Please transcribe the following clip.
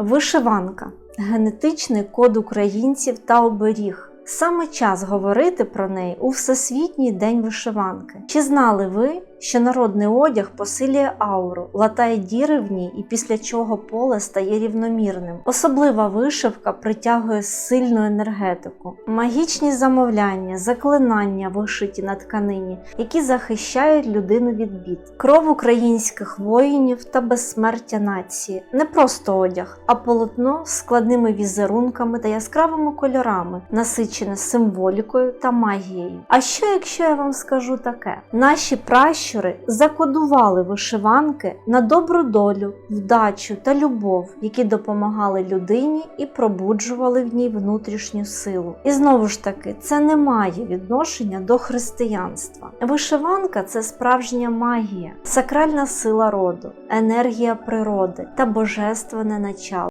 Вишиванка генетичний код українців та оберіг. Саме час говорити про неї у Всесвітній день вишиванки. Чи знали ви, що народний одяг посилює ауру, латає діри в ній і після чого поле стає рівномірним? Особлива вишивка притягує сильну енергетику, магічні замовляння, заклинання вишиті на тканині, які захищають людину від бід, кров українських воїнів та безсмертя нації. Не просто одяг, а полотно з складними візерунками та яскравими кольорами, насичене символікою та магією. А що якщо я вам скажу таке? Наші пращури закодували вишиванки на добру долю, вдачу та любов, які допомагали людині і пробуджували в ній внутрішню силу. І знову ж таки, це не має відношення до християнства. Вишиванка це справжня магія, сакральна сила роду, енергія природи та божественне начало.